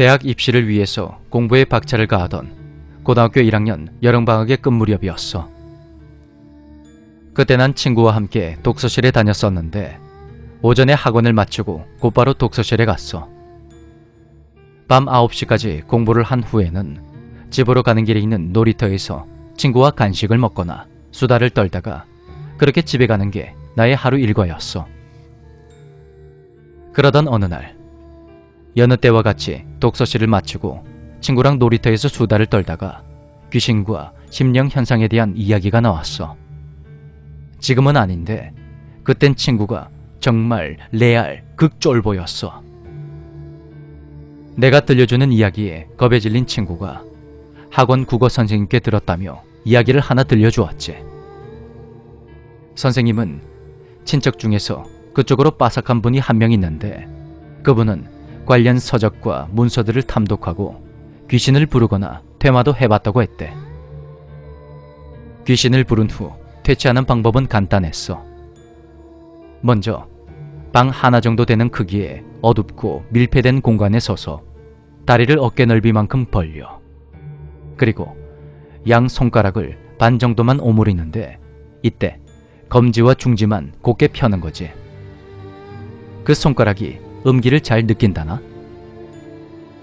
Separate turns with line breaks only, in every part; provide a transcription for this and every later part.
대학 입시를 위해서 공부에 박차를 가하던 고등학교 1학년 여름방학의 끝 무렵이었어. 그때 난 친구와 함께 독서실에 다녔었는데 오전에 학원을 마치고 곧바로 독서실에 갔어. 밤 9시까지 공부를 한 후에는 집으로 가는 길에 있는 놀이터에서 친구와 간식을 먹거나 수다를 떨다가 그렇게 집에 가는 게 나의 하루 일과였어. 그러던 어느 날 여느 때와 같이 독서실을 마치고 친구랑 놀이터에서 수다를 떨다가 귀신과 심령 현상에 대한 이야기가 나왔어. 지금은 아닌데 그땐 친구가 정말 레알 극쫄보였어. 내가 들려주는 이야기에 겁에 질린 친구가 학원 국어 선생님께 들었다며 이야기를 하나 들려주었지. 선생님은 친척 중에서 그쪽으로 빠삭한 분이 한 명 있는데 그분은 관련 서적과 문서들을 탐독하고 귀신을 부르거나 퇴마도 해봤다고 했대. 귀신을 부른 후 퇴치하는 방법은 간단했어. 먼저 방 하나 정도 되는 크기의 어둡고 밀폐된 공간에 서서 다리를 어깨 넓이만큼 벌려. 그리고 양 손가락을 반 정도만 오므리는데 이때 검지와 중지만 곧게 펴는 거지. 그 손가락이 음기를 잘 느낀다나?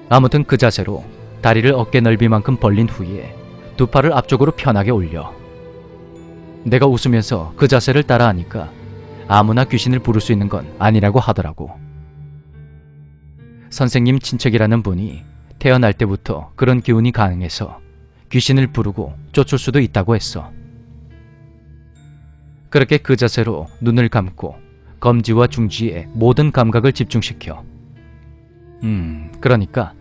아무튼 그 자세로 다리를 어깨 넓이만큼 벌린 후에 두 팔을 앞쪽으로 편하게 올려. 내가 웃으면서 그 자세를 따라하니까 아무나 귀신을 부를 수 있는 건 아니라고 하더라고. 선생님 친척이라는 분이 태어날 때부터 그런 기운이 가능해서 귀신을 부르고 쫓을 수도 있다고 했어. 그렇게 그 자세로 눈을 감고 검지와 중지에 모든 감각을 집중시켜. 음, 그러니까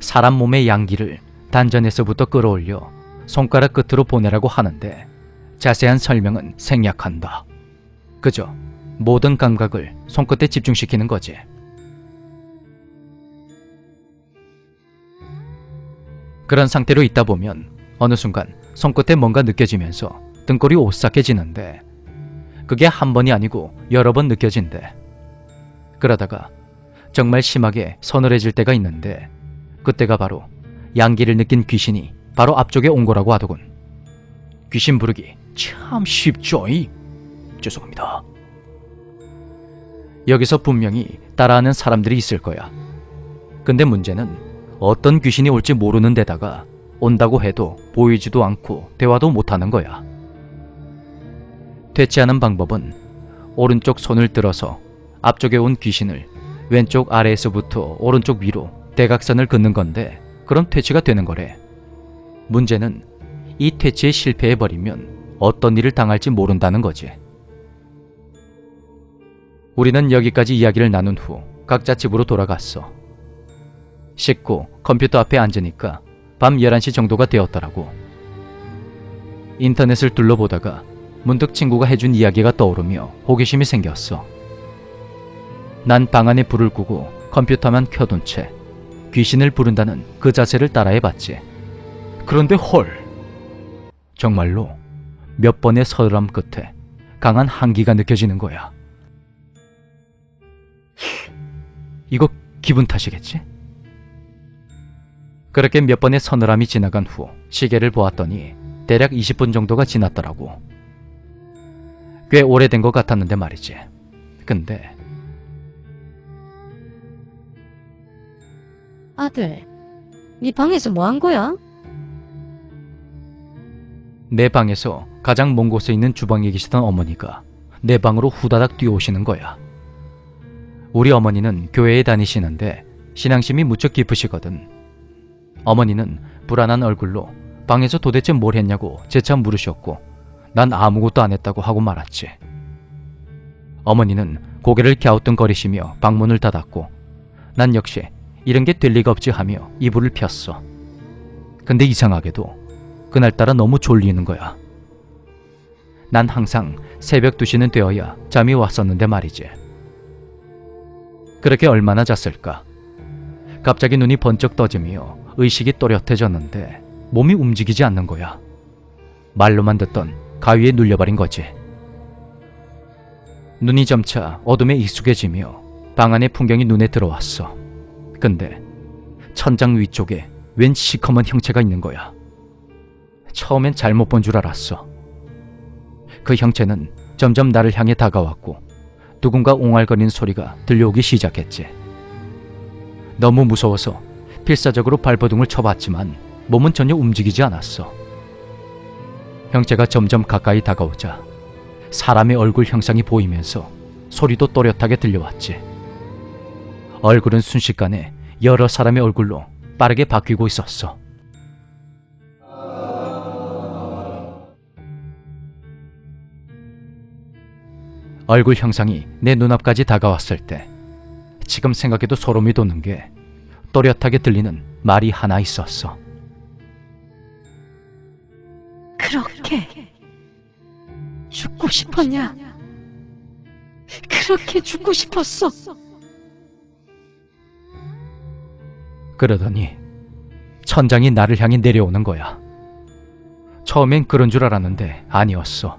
사람 몸의 양기를 단전에서부터 끌어올려 손가락 끝으로 보내라고 하는데 자세한 설명은 생략한다. 그저 모든 감각을 손끝에 집중시키는 거지. 그런 상태로 있다 보면 어느 순간 손끝에 뭔가 느껴지면서 등골이 오싹해지는데 그게 한 번이 아니고 여러 번 느껴진대. 그러다가 정말 심하게 서늘해질 때가 있는데 그때가 바로 양기를 느낀 귀신이 바로 앞쪽에 온 거라고 하더군. 귀신 부르기 참 쉽죠? 이? 죄송합니다. 여기서 분명히 따라하는 사람들이 있을 거야. 근데 문제는 어떤 귀신이 올지 모르는 데다가 온다고 해도 보이지도 않고 대화도 못하는 거야. 퇴치하는 방법은 오른쪽 손을 들어서 앞쪽에 온 귀신을 왼쪽 아래에서부터 오른쪽 위로 대각선을 긋는 건데 그럼 퇴치가 되는 거래. 문제는 이 퇴치에 실패해버리면 어떤 일을 당할지 모른다는 거지. 우리는 여기까지 이야기를 나눈 후 각자 집으로 돌아갔어. 씻고 컴퓨터 앞에 앉으니까 밤 11시 정도가 되었더라고. 인터넷을 둘러보다가 문득 친구가 해준 이야기가 떠오르며 호기심이 생겼어. 난 방 안에 불을 끄고 컴퓨터만 켜둔 채 귀신을 부른다는 그 자세를 따라해봤지. 그런데 헐! 정말로 몇 번의 서늘함 끝에 강한 한기가 느껴지는 거야. 이거 기분 탓이겠지? 그렇게 몇 번의 서늘함이 지나간 후 시계를 보았더니 대략 20분 정도가 지났더라고. 꽤 오래된 것 같았는데 말이지. 근데
아들, 네 방에서 뭐 한 거야?
내 방에서 가장 먼 곳에 있는 주방에 계시던 어머니가 내 방으로 후다닥 뛰어오시는 거야. 우리 어머니는 교회에 다니시는데 신앙심이 무척 깊으시거든. 어머니는 불안한 얼굴로 방에서 도대체 뭘 했냐고 재차 물으셨고 난 아무것도 안 했다고 하고 말았지. 어머니는 고개를 갸우뚱거리시며 방문을 닫았고 난 역시 이런 게 될 리가 없지 하며 이불을 폈어. 근데 이상하게도 그날따라 너무 졸리는 거야. 난 항상 새벽 2시는 되어야 잠이 왔었는데 말이지. 그렇게 얼마나 잤을까? 갑자기 눈이 번쩍 떠지며 의식이 또렷해졌는데 몸이 움직이지 않는 거야. 말로만 듣던 가위에 눌려버린 거지. 눈이 점차 어둠에 익숙해지며 방 안의 풍경이 눈에 들어왔어. 근데 천장 위쪽에 웬 시커먼 형체가 있는 거야. 처음엔 잘못 본 줄 알았어. 그 형체는 점점 나를 향해 다가왔고 누군가 옹알거리는 소리가 들려오기 시작했지. 너무 무서워서 필사적으로 발버둥을 쳐봤지만 몸은 전혀 움직이지 않았어. 형체가 점점 가까이 다가오자 사람의 얼굴 형상이 보이면서 소리도 또렷하게 들려왔지. 얼굴은 순식간에 여러 사람의 얼굴로 빠르게 바뀌고 있었어. 얼굴 형상이 내 눈앞까지 다가왔을 때 지금 생각해도 소름이 돋는 게 또렷하게 들리는 말이 하나 있었어.
그렇게 죽고 싶었냐? 그렇게 죽고 싶었어.
그러더니 천장이 나를 향해 내려오는 거야. 처음엔 그런 줄 알았는데 아니었어.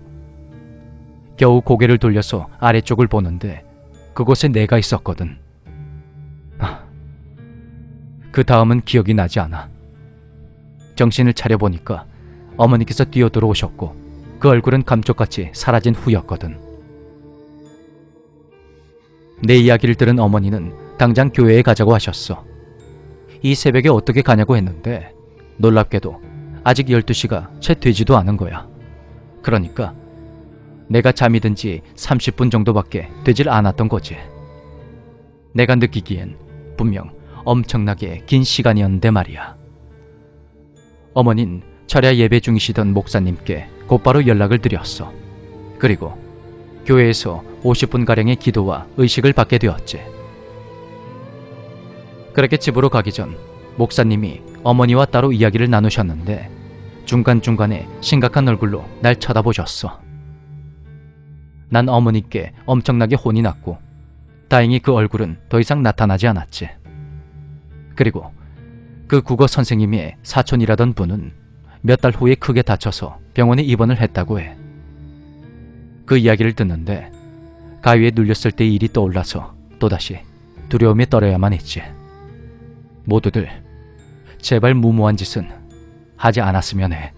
겨우 고개를 돌려서 아래쪽을 보는데 그곳에 내가 있었거든. 아, 그 다음은 기억이 나지 않아. 정신을 차려보니까 어머니께서 뛰어들어오셨고 그 얼굴은 감쪽같이 사라진 후였거든. 내 이야기를 들은 어머니는 당장 교회에 가자고 하셨어. 이 새벽에 어떻게 가냐고 했는데 놀랍게도 아직 12시가 채 되지도 않은 거야. 그러니까 내가 잠이 든 지 30분 정도밖에 되질 않았던 거지. 내가 느끼기엔 분명 엄청나게 긴 시간이었는데 말이야. 어머닌 철야 예배 중이시던 목사님께 곧바로 연락을 드렸어. 그리고 교회에서 50분가량의 기도와 의식을 받게 되었지. 그렇게 집으로 가기 전 목사님이 어머니와 따로 이야기를 나누셨는데 중간중간에 심각한 얼굴로 날 쳐다보셨어. 난 어머니께 엄청나게 혼이 났고 다행히 그 얼굴은 더 이상 나타나지 않았지. 그리고 그 국어 선생님의 사촌이라던 분은 몇 달 후에 크게 다쳐서 병원에 입원을 했다고 해. 그 이야기를 듣는데 가위에 눌렸을 때의 일이 떠올라서 또다시 두려움에 떨어야만 했지. 모두들 제발 무모한 짓은 하지 않았으면 해.